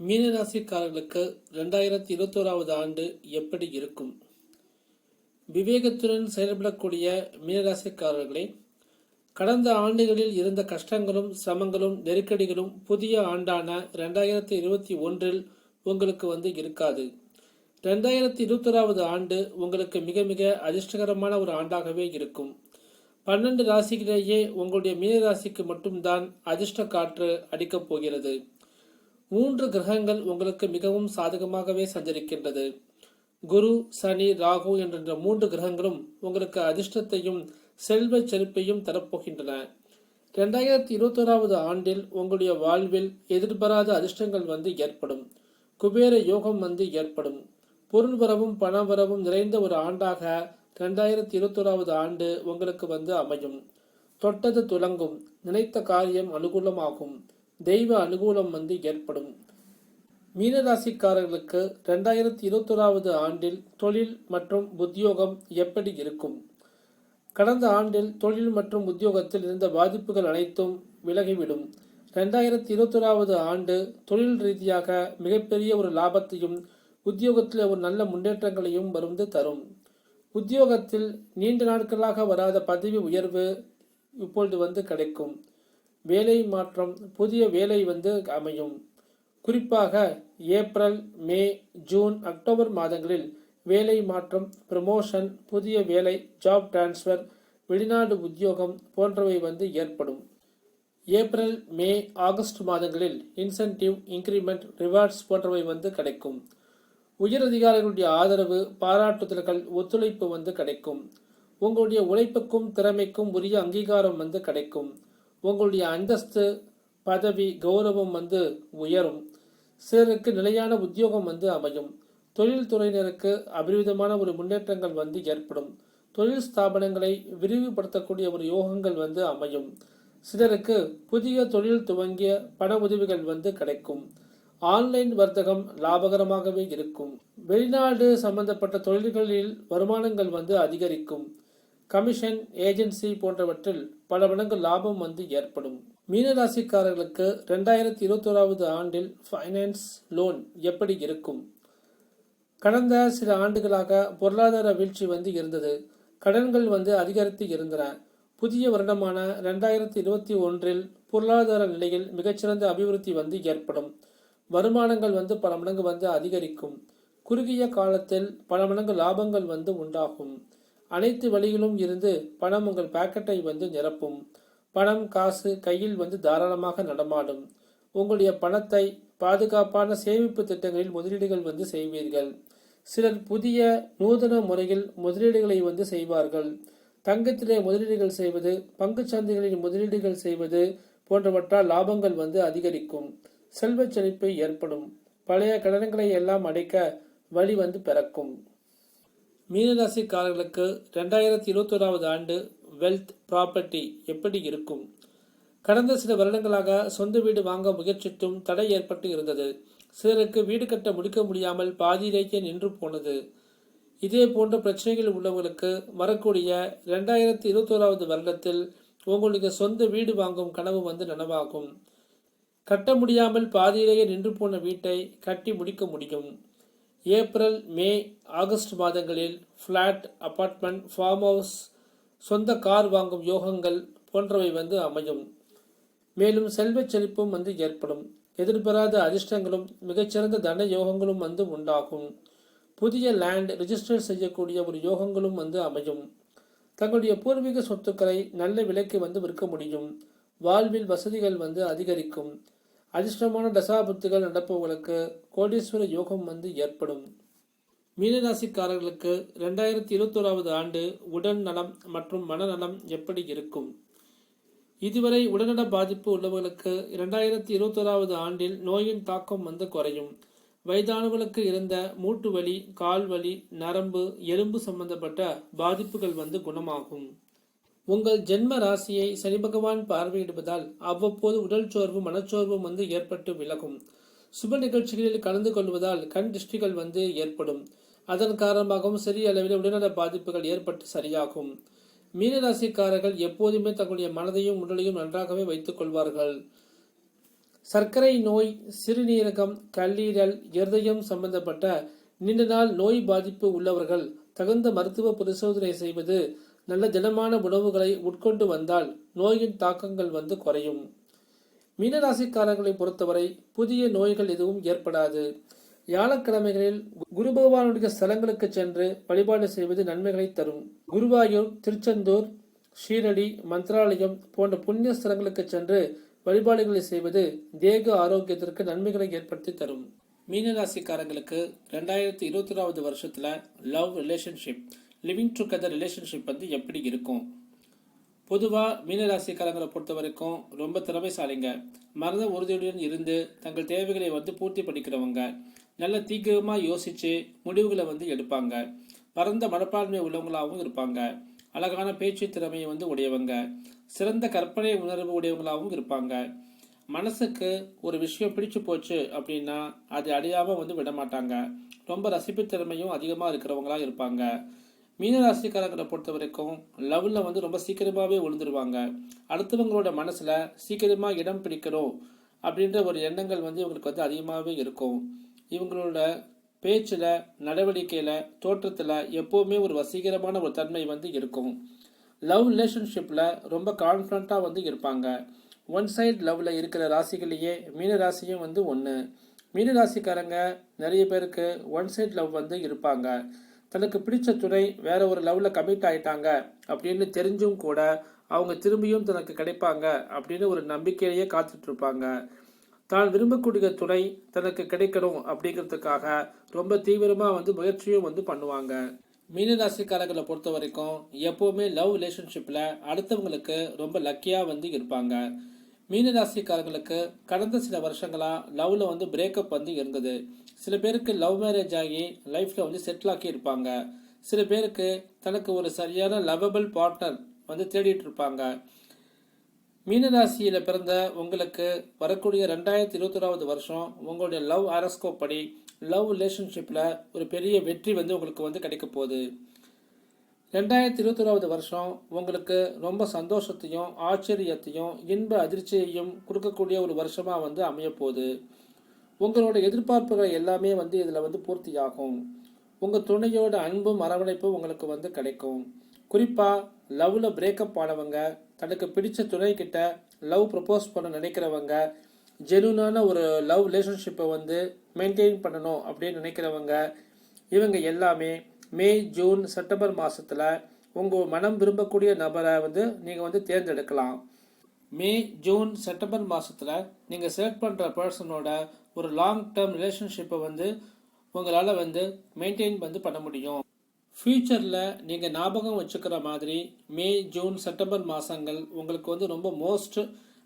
மீனராசிக்காரர்களுக்கு ரெண்டாயிரத்தி இருபத்தோராவது ஆண்டு எப்படி இருக்கும்? விவேகத்துடன் செயல்படக்கூடிய மீனராசிக்காரர்களே கடந்த ஆண்டுகளில் இருந்த கஷ்டங்களும் சிரமங்களும் நெருக்கடிகளும் புதிய ஆண்டான ரெண்டாயிரத்தி இருபத்தி ஒன்றில் உங்களுக்கு வந்து இருக்காது. ரெண்டாயிரத்தி இருபத்தோராவது ஆண்டு உங்களுக்கு மிக மிக அதிர்ஷ்டகரமான ஒரு ஆண்டாகவே இருக்கும். பன்னெண்டு ராசிகளிலேயே உங்களுடைய மீனராசிக்கு மட்டும்தான் அதிர்ஷ்ட காற்று அடிக்கப் போகிறது. மூன்று கிரகங்கள் உங்களுக்கு மிகவும் சாதகமாகவே சஞ்சரிக்கின்றது. குரு சனி ராகு என்ற மூன்று கிரகங்களும் உங்களுக்கு அதிர்ஷ்டத்தையும் செல்வ செழிப்பையும் தரப்போகின்றன. ரெண்டாயிரத்தி இருபத்தோராவது ஆண்டில் உங்களுடைய வாழ்வில் எதிர்பாராத அதிர்ஷ்டங்கள் வந்து ஏற்படும். குபேர யோகம் வந்து ஏற்படும். பொருள் வரவும் பண வரவும் நிறைந்த ஒரு ஆண்டாக ரெண்டாயிரத்தி இருபத்தோராவது ஆண்டு உங்களுக்கு வந்து அமையும். தொட்டது துலங்கும் நினைத்த காரியம் அனுகூலமாகும். தெய்வ அனுகூலம் வந்து ஏற்படும். மீனராசிக்காரர்களுக்கு ரெண்டாயிரத்தி இருபத்தொராவது ஆண்டில் தொழில் மற்றும் உத்தியோகம் எப்படி இருக்கும்? கடந்த ஆண்டில் தொழில் மற்றும் உத்தியோகத்தில் இருந்த பாதிப்புகள் அனைத்தும் விலகிவிடும். ரெண்டாயிரத்தி இருபத்தொராவது ஆண்டு தொழில் ரீதியாக மிகப்பெரிய ஒரு லாபத்தையும் உத்தியோகத்தில் ஒரு நல்ல முன்னேற்றங்களையும் வந்து தரும். உத்தியோகத்தில் நீண்ட நாட்களாக வராத பதவி உயர்வு இப்பொழுது வந்து கிடைக்கும். வேலை மாற்றம் புதிய வேலை வந்து அமையும். குறிப்பாக ஏப்ரல் மே ஜூன் அக்டோபர் மாதங்களில் வேலை மாற்றம் ப்ரமோஷன் புதிய வேலை ஜாப் டிரான்ஸ்ஃபர் வெளிநாடு உத்தியோகம் போன்றவை வந்து ஏற்படும். ஏப்ரல் மே ஆகஸ்ட் மாதங்களில் இன்சென்டிவ் இன்க்ரிமெண்ட் ரிவார்ட்ஸ் போன்றவை வந்து கிடைக்கும். உயரதிகாரிகளுடைய ஆதரவு பாராட்டுதல்கள் ஒத்துழைப்பு வந்து கிடைக்கும். உங்களுடைய உழைப்புக்கும் திறமைக்கும் உரிய அங்கீகாரம் வந்து கிடைக்கும். உங்களுடைய அந்தஸ்து பதவி கௌரவம் வந்து உயரும். சிலருக்கு நிலையான உத்தியோகம் வந்து அமையும். தொழில்துறையினருக்கு அபரிவிதமான ஒரு முன்னேற்றங்கள் வந்து ஏற்படும். தொழில் ஸ்தாபனங்களை விரிவுபடுத்தக்கூடிய ஒரு யோகங்கள் வந்து அமையும். சிலருக்கு புதிய தொழில் துவங்கிய பண உதவிகள் வந்து கிடைக்கும். ஆன்லைன் வர்த்தகம் லாபகரமாகவே இருக்கும். வெளிநாடு சம்பந்தப்பட்ட தொழில்களில் வருமானங்கள் வந்து அதிகரிக்கும். கமிஷன் ஏஜென்சி போன்றவற்றில் பல மடங்கு லாபம் வந்து ஏற்படும். மீனராசிக்காரர்களுக்கு ரெண்டாயிரத்தி இருபத்தோராவது ஆண்டில் ஃபைனான்ஸ் லோன் எப்படி இருக்கும்? கடந்த சில ஆண்டுகளாக பொருளாதார வீழ்ச்சி வந்து இருந்தது. கடன்கள் வந்து அதிகரித்து இருந்தன. புதிய வருடமான ரெண்டாயிரத்தி இருபத்தி ஒன்றில் பொருளாதார நிலையில் மிகச்சிறந்த அபிவிருத்தி வந்து ஏற்படும். வருமானங்கள் வந்து பல மடங்கு வந்து அதிகரிக்கும். குறுகிய காலத்தில் பல மடங்கு லாபங்கள் வந்து உண்டாகும். அனைத்து வழிகளும் இருந்து பணம் உங்கள் பாக்கெட்டை வந்து நிரப்பும். பணம் காசு கையில் வந்து தாராளமாக நடமாடும். உங்களுடைய பணத்தை பாதுகாப்பான சேமிப்பு திட்டங்களில் முதலீடுகள் வந்து செய்வீர்கள். சிலர் புதிய நூதன முறையில் முதலீடுகளை வந்து செய்வார்கள். தங்கத்திலே முதலீடுகள் செய்வது பங்குச் சந்தைகளில் முதலீடுகள் செய்வது போன்றவற்றால் லாபங்கள் வந்து அதிகரிக்கும். செல்வச் செழிப்பு ஏற்படும். பழைய கடன்களை எல்லாம் அடைக்க வழி வந்து பிறக்கும். மீனராசிக்காரர்களுக்கு ரெண்டாயிரத்தி இருபத்தோராவது ஆண்டு வெல்த் ப்ராப்பர்ட்டி எப்படி இருக்கும்? கடந்த சில வருடங்களாக சொந்த வீடு வாங்க முயற்சித்தும் தடை ஏற்பட்டு இருந்தது. சிலருக்கு வீடு கட்ட முடிக்க முடியாமல் பாதியிலேயே நின்று போனது. இதே போன்ற பிரச்சனைகள் உள்ளவர்களுக்கு வரக்கூடிய ரெண்டாயிரத்தி இருபத்தோராவது வருடத்தில் உங்களுக்கு சொந்த வீடு வாங்கும் கனவு வந்து நனவாகும். கட்ட முடியாமல் பாதியிலேயே நின்று போன வீட்டை கட்டி முடிக்க முடியும். ஏப்ரல் மே ஆகஸ்ட் மாதங்களில் ஃப்ளாட் அபார்ட்மெண்ட் ஃபார்ம் ஹவுஸ் சொந்த கார் வாங்கும் யோகங்கள் போன்றவை வந்து அமையும். மேலும் செல்வச் செழிப்பும் வந்து ஏற்படும். எதிர்பாராத அதிர்ஷ்டங்களும் மிகச்சிறந்த தன யோகங்களும் வந்து உண்டாகும். புதிய லேண்ட் ரிஜிஸ்டர் செய்யக்கூடிய ஒரு யோகங்களும் வந்து அமையும். தங்களுடைய பூர்வீக சொத்துக்களை நல்ல விலைக்கு வந்து விற்க முடியும். வாழ்வில் வசதிகள் வந்து அதிகரிக்கும். அதிர்ஷ்டமான தசாபுத்துகள் நடப்பவர்களுக்கு கோடீஸ்வர யோகம் வந்து ஏற்படும். மீனராசிக்காரர்களுக்கு ரெண்டாயிரத்தி இருபத்தோராவது ஆண்டு உடல் நலம் மற்றும் மனநலம் எப்படி இருக்கும்? இதுவரை உடல்நல பாதிப்பு உள்ளவர்களுக்கு இரண்டாயிரத்தி இருபத்தோராவது ஆண்டில் நோயின் தாக்கம் வந்து குறையும். வயதானவர்களுக்கு இருந்த மூட்டு வலி கால் வலி நரம்பு எலும்பு சம்பந்தப்பட்ட பாதிப்புகள் வந்து குணமாகும். உங்கள் ஜென்ம ராசியை சனி பகவான் பார்வையிடுவதால் அவ்வப்போது உடல் சோர்வு மனச்சோர்வும் வந்து ஏற்பட்டு விலகும். சுப நிகழ்ச்சிகளில் கலந்து கொள்வதால் கண் திருஷ்டிகள் வந்து ஏற்படும். அதன் காரணமாகவும் சிறிய அளவில் உடல்நல பாதிப்புகள் ஏற்பட்டு சரியாகும். மீனராசிக்காரர்கள் எப்போதுமே தங்களுடைய மனதையும் உடலையும் நன்றாகவே வைத்துக் கொள்வார்கள். சர்க்கரை நோய் சிறுநீரகம் கல்லீரல் இருதயம் சம்பந்தப்பட்ட நீண்ட நாள் நோய் பாதிப்பு உள்ளவர்கள் தகுந்த மருத்துவ பரிசோதனை செய்வது நல்ல திடமான உணவுகளை உட்கொண்டு வந்தால் நோயின் தாக்கங்கள் வந்து குறையும். மீனராசிக்காரர்களை பொறுத்தவரை புதிய நோய்கள் எதுவும் ஏற்படாது. வியாழக்கிழமைகளில் குரு பகவானுடைய ஸ்தலங்களுக்கு சென்று வழிபாடு செய்வது நன்மைகளை தரும். குருவாயூர் திருச்செந்தூர் ஷீரடி மந்திராலயம் போன்ற புண்ணிய ஸ்தலங்களுக்கு சென்று வழிபாடுகளை செய்வது தேக ஆரோக்கியத்திற்கு நன்மைகளை ஏற்படுத்தி தரும். மீனராசிக்காரங்களுக்கு ரெண்டாயிரத்தி இருபத்தொராவது வருஷத்தில் love relationship living together relationship வந்து எப்படி இருக்கும்? பொதுவாக மீனராசிக்காரங்களை பொறுத்த வரைக்கும் ரொம்ப திறமைசாலிங்க. மரண உறுதியுடன் இருந்து தங்கள் தேவைகளை வந்து பூர்த்தி பண்ணிக்கிறவங்க. நல்ல தீக்கிரமாக யோசித்து முடிவுகளை வந்து எடுப்பாங்க. பரந்த மனப்பான்மை உள்ளவங்களாகவும் இருப்பாங்க. அழகான பேச்சு திறமையை வந்து உடையவங்க. சிறந்த கற்பனை உணர்வு உடையவங்களாகவும் இருப்பாங்க. மனசுக்கு ஒரு விஷயம் பிடிச்சு போச்சு அப்படின்னா அது அழியாமல் வந்து விட மாட்டாங்க. ரொம்ப ரசிப்பு திறமையும் அதிகமாக இருக்கிறவங்களா இருப்பாங்க. மீனராசிக்காரங்களை பொறுத்த வரைக்கும் லவ்வில் வந்து ரொம்ப சீக்கிரமாகவே விழுந்துருவாங்க அடுத்தவங்களோட மனசில் சீக்கிரமாக இடம் பிடிக்கணும் அப்படின்ற ஒரு எண்ணங்கள் வந்து இவங்களுக்கு வந்து அதிகமாகவே இருக்கும். இவங்களோட பேச்சில் நடவடிக்கையில் தோற்றத்தில் எப்போவுமே ஒரு வசீகரமான ஒரு தன்மை வந்து இருக்கும். லவ் ரிலேஷன்ஷிப்பில் ரொம்ப கான்ஃபிடண்ட்டாக வந்து இருப்பாங்க. ஒன் சைடு லவ்வில் இருக்கிற ராசிகளையே மீன ராசியும் வந்து ஒன்று மீன ராசிக்காரங்க நிறைய பேருக்கு ஒன் சைடு லவ் வந்து இருப்பாங்க. தனக்கு பிடிச்ச துணை வேற ஒரு லவ்வில் கமிட் ஆகிட்டாங்க அப்படின்னு தெரிஞ்சும் கூட அவங்க திரும்பியும் தனக்கு கிடைப்பாங்க அப்படின்னு ஒரு நம்பிக்கையிலேயே காத்துட்ருப்பாங்க இருப்பாங்க. தான் விரும்பக்கூடிய துணை தனக்கு கிடைக்கணும் அப்படிங்கிறதுக்காக ரொம்ப தீவிரமாக வந்து முயற்சியும் வந்து பண்ணுவாங்க. மீனராசிக்காரர்களை பொறுத்த வரைக்கும் எப்போவுமே லவ் ரிலேஷன்ஷிப்பில் அடுத்தவங்களுக்கு ரொம்ப லக்கியாக வந்து இருப்பாங்க. மீனராசிக்காரங்களுக்கு கடந்த சில வருஷங்களாக லவ்வில் வந்து பிரேக்கப் வந்து இருந்தது. சில பேருக்கு லவ் மேரேஜ் ஆகி லைஃப்பில் வந்து செட்டில் ஆக்கி இருப்பாங்க. சில பேருக்கு தனக்கு ஒரு சரியான லவ்வபிள் பார்ட்னர் வந்து தேடிட்டு இருப்பாங்க. மீனராசியில் பிறந்த உங்களுக்கு வரக்கூடிய ரெண்டாயிரத்தி இருபத்தொராவது வருஷம் உங்களுடைய லவ் ஆரஸ்கோப் படி லவ் ரிலேஷன்ஷிப்பில் ஒரு பெரிய வெற்றி வந்து உங்களுக்கு வந்து கிடைக்க போகுது. ரெண்டாயிரத்தி இருபத்தொராவது வருஷம் உங்களுக்கு ரொம்ப சந்தோஷத்தையும் ஆச்சரியத்தையும் இன்ப அதிர்ச்சியையும் கொடுக்கக்கூடிய ஒரு வருஷமாக வந்து அமையப்போகுது உங்களோட எதிர்பார்ப்புகள் எல்லாமே வந்து இதில் வந்து பூர்த்தியாகும். உங்கள் துணையோட அன்பும் அரவணைப்பும் உங்களுக்கு வந்து கிடைக்கும். குறிப்பாக லவ்வில் பிரேக்கப் ஆனவங்க தனக்கு பிடிச்ச துணைக்கிட்ட கிட்ட லவ் ப்ரப்போஸ் பண்ண நினைக்கிறவங்க ஜெனுனான ஒரு லவ் ரிலேஷன்ஷிப்பை வந்து மெயின்டைன் பண்ணணும் அப்படின்னு நினைக்கிறவங்க இவங்க எல்லாமே மே ஜூன் செப்டம்பர் மாதத்தில் உங்கள் மனம் விரும்பக்கூடிய நபரை வந்து நீங்கள் வந்து தேர்ந்தெடுக்கலாம். மே ஜூன் செப்டம்பர் மாதத்தில் நீங்கள் செலக்ட் பண்ணுற பர்சனோட ஒரு லாங் டேர்ம் ரிலேஷன்ஷிப்பை வந்து உங்களால் வந்து மெயின்டைன் வந்து பண்ண முடியும். ஃப்யூச்சரில் நீங்கள் ஞாபகம் வச்சுக்கிற மாதிரி மே ஜூன் செப்டம்பர் மாதங்கள் உங்களுக்கு வந்து ரொம்ப மோஸ்ட்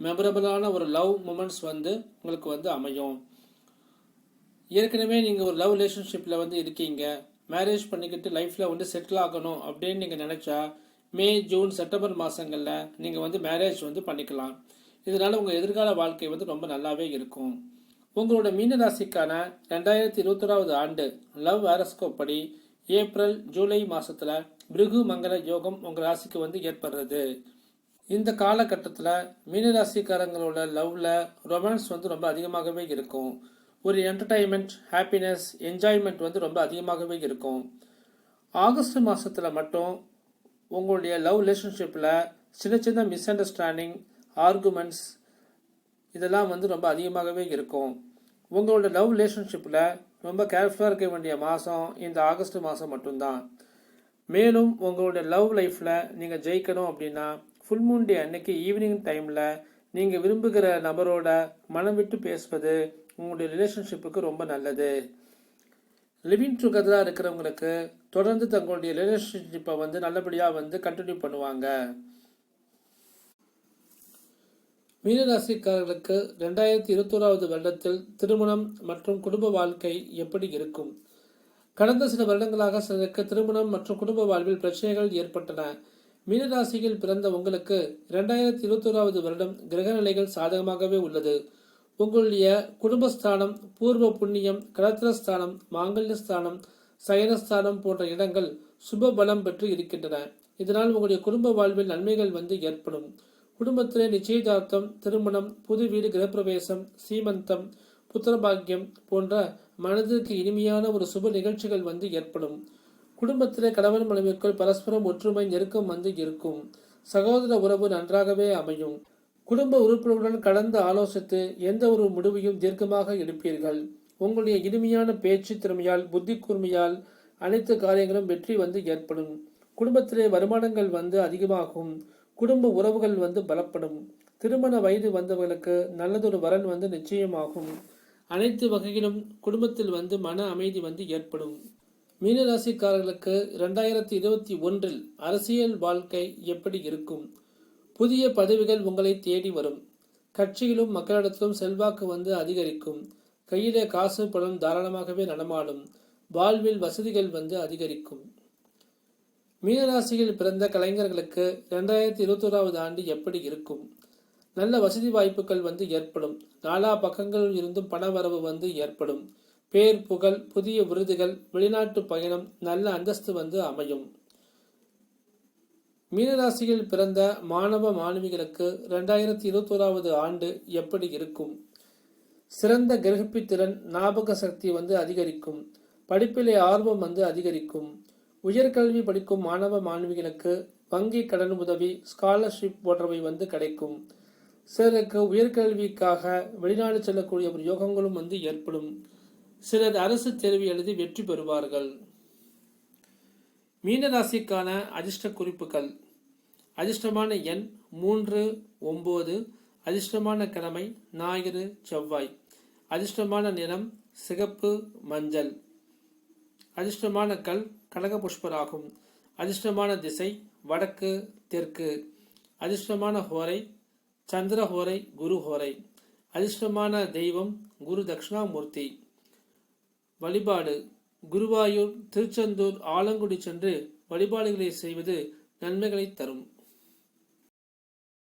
மெமரபிளான ஒரு லவ் மூமெண்ட்ஸ் வந்து உங்களுக்கு வந்து அமையும். ஏற்கனவே நீங்கள் ஒரு லவ் ரிலேஷன்ஷிப்பில் வந்து இருக்கீங்க. மேரேஜ் பண்ணிக்கிட்டு லைஃப்பில் வந்து செட்டில் ஆகணும் அப்படின்னு நீங்கள் நினச்சா மே ஜூன் செப்டம்பர் மாதங்களில் நீங்கள் வந்து மேரேஜ் வந்து பண்ணிக்கலாம். இதனால் உங்கள் எதிர்கால வாழ்க்கை வந்து ரொம்ப நல்லாவே இருக்கும். உங்களோட மீன ராசிக்கான ரெண்டாயிரத்தி இருபத்தொராவது ஆண்டு லவ் ஆரஸ்கோப் படி ஏப்ரல் ஜூலை மாசத்துல பிருகு மங்கள யோகம் உங்க ராசிக்கு வந்து ஏற்படுறது. இந்த காலகட்டத்தில் மீனராசிக்காரங்களோட லவ்ல ரொமான்ஸ் வந்து ரொம்ப அதிகமாகவே இருக்கும். ஒரு என்டர்டைன்மெண்ட் ஹாப்பினஸ் என்ஜாய்மெண்ட் வந்து ரொம்ப அதிகமாகவே இருக்கும். ஆகஸ்ட் மாசத்துல மட்டும் உங்களுடைய லவ் ரிலேஷன்ஷிப்பில் சின்ன சின்ன மிஸ் அண்டர்ஸ்டாண்டிங் ஆர்குமெண்ட்ஸ் இதெல்லாம் வந்து ரொம்ப அதிகமாகவே இருக்கும். உங்களோட லவ் ரிலேஷன்ஷிப்பில் ரொம்ப கேர்ஃபுல்லாக இருக்க வேண்டிய மாதம் இந்த ஆகஸ்ட் மாதம் மட்டும்தான். மேலும் உங்களுடைய லவ் லைஃப்பில் நீங்கள் ஜெயிக்கணும் அப்படின்னா ஃபுல் மூன் டே அன்னைக்கு ஈவினிங் டைமில் நீங்கள் விரும்புகிற நபரோட மனம் விட்டு பேசுவது உங்களுடைய ரிலேஷன்ஷிப்புக்கு ரொம்ப நல்லது. லிவிங் டுகெதராக இருக்கிறவங்களுக்கு தொடர்ந்து தங்களுடைய ரிலேஷன்ஷிப்பை வந்து நல்லபடியாக வந்து கண்டினியூ பண்ணுவாங்க. மீனராசிக்காரர்களுக்கு ரெண்டாயிரத்தி இருபத்தோராவது வருடத்தில் திருமணம் மற்றும் குடும்ப வாழ்க்கை எப்படி இருக்கும்? கடந்த சில வருடங்களாக சிலருக்கு திருமணம் மற்றும் குடும்ப வாழ்வில் பிரச்சனைகள் ஏற்பட்டன. மீனராசியில் பிறந்த உங்களுக்கு இரண்டாயிரத்தி இருபத்தோராவது வருடம் கிரகநிலைகள் சாதகமாகவே உள்ளது. உங்களுடைய குடும்பஸ்தானம் பூர்வ புண்ணியம் கடத்திரஸ்தானம் மாங்கல்யஸ்தானம் சயனஸ்தானம் போன்ற இடங்கள் சுப பலம் பெற்று இருக்கின்றன. இதனால் உங்களுடைய குடும்ப வாழ்வில் நன்மைகள் வந்து ஏற்படும். குடும்பத்திலே நிச்சயதார்த்தம் திருமணம் புது வீடு கிரகப்பிரவேசம் சீமந்தம் புத்திரபாக்கியம் போன்ற மனதிற்கு இனிமையான ஒரு சுப நிகழ்ச்சிகள் வந்து ஏற்படும். குடும்பத்திலே கணவன் மனைவிக்குள் பரஸ்பரம் ஒற்றுமை நெருக்கம் வந்து இருக்கும். சகோதர உறவு நன்றாகவே அமையும். குடும்ப உறுப்பினர்களுடன் கலந்து ஆலோசித்து எந்த ஒரு முடிவையும் தீர்க்கமாக எடுப்பீர்கள். உங்களுடைய இனிமையான பேச்சு திறமையால் புத்தி கூர்மையால் அனைத்து காரியங்களும் வெற்றி வந்து ஏற்படும். குடும்பத்திலே வருமானங்கள் வந்து அதிகமாகும். குடும்ப உறவுகள் வந்து பலப்படும். திருமண வயது வந்தவர்களுக்கு நல்லதொரு வரன் வந்து நிச்சயமாகும். அனைத்து வகையிலும் குடும்பத்தில் வந்து மன அமைதி வந்து ஏற்படும். மீனராசிக்காரர்களுக்கு இரண்டாயிரத்தி இருபத்தி ஒன்றில் அரசியல் வாழ்க்கை எப்படி இருக்கும்? புதிய பதவிகள் உங்களை தேடி வரும். கட்சியிலும் மக்களிடத்திலும் செல்வாக்கு வந்து அதிகரிக்கும். கையிலே காசு பணம் தாராளமாகவே நடமாடும். வாழ்வில் வசதிகள் வந்து அதிகரிக்கும். மீனராசியில் பிறந்த கலைஞர்களுக்கு இரண்டாயிரத்தி இருபத்தோராவது ஆண்டு எப்படி இருக்கும்? நல்ல வசதி வாய்ப்புகள் வந்து ஏற்படும். நாலா பக்கங்களில் இருந்தும் பணவரவு வந்து ஏற்படும். பேர் புகழ் புதிய விருதுகள் வெளிநாட்டு பயணம் நல்ல அந்தஸ்து வந்து அமையும். மீனராசியில் பிறந்த மாணவ மாணவிகளுக்கு இரண்டாயிரத்தி இருபத்தோராவது ஆண்டு எப்படி இருக்கும்? சிறந்த கிரகிப்புத்திறன் ஞாபக சக்தி வந்து அதிகரிக்கும். படிப்பிலே ஆர்வம் வந்து அதிகரிக்கும். உயர்கல்வி படிக்கும் மாணவ மாணவிகளுக்கு வங்கி கடன் உதவி ஸ்காலர்ஷிப் போன்றவை வந்து கிடைக்கும். சிலருக்கு உயர்கல்விக்காக வெளிநாடு செல்லக்கூடிய ஒரு யோகங்களும் வந்து ஏற்படும். சிலர் அரசு தேர்வு எழுதி வெற்றி பெறுவார்கள். மீனராசிக்கான அதிர்ஷ்ட குறிப்புகள். அதிர்ஷ்டமான எண் மூன்று ஒம்பது. அதிர்ஷ்டமான கிழமை ஞாயிறு செவ்வாய். அதிர்ஷ்டமான நிறம் சிகப்பு மஞ்சள். அதிர்ஷ்டமான கல் கடக புஷ்பராகும். அதிர்ஷ்டமான திசை வடக்கு தெற்கு. அதிர்ஷ்டமான ஹோரை சந்திர ஹோரை குரு ஹோரை. அதிர்ஷ்டமான தெய்வம் குரு தட்சிணாமூர்த்தி. வழிபாடு. குருவாயூர் திருச்செந்தூர் ஆலங்குடி சென்று வழிபாடுகளை செய்வது நன்மைகளை தரும்.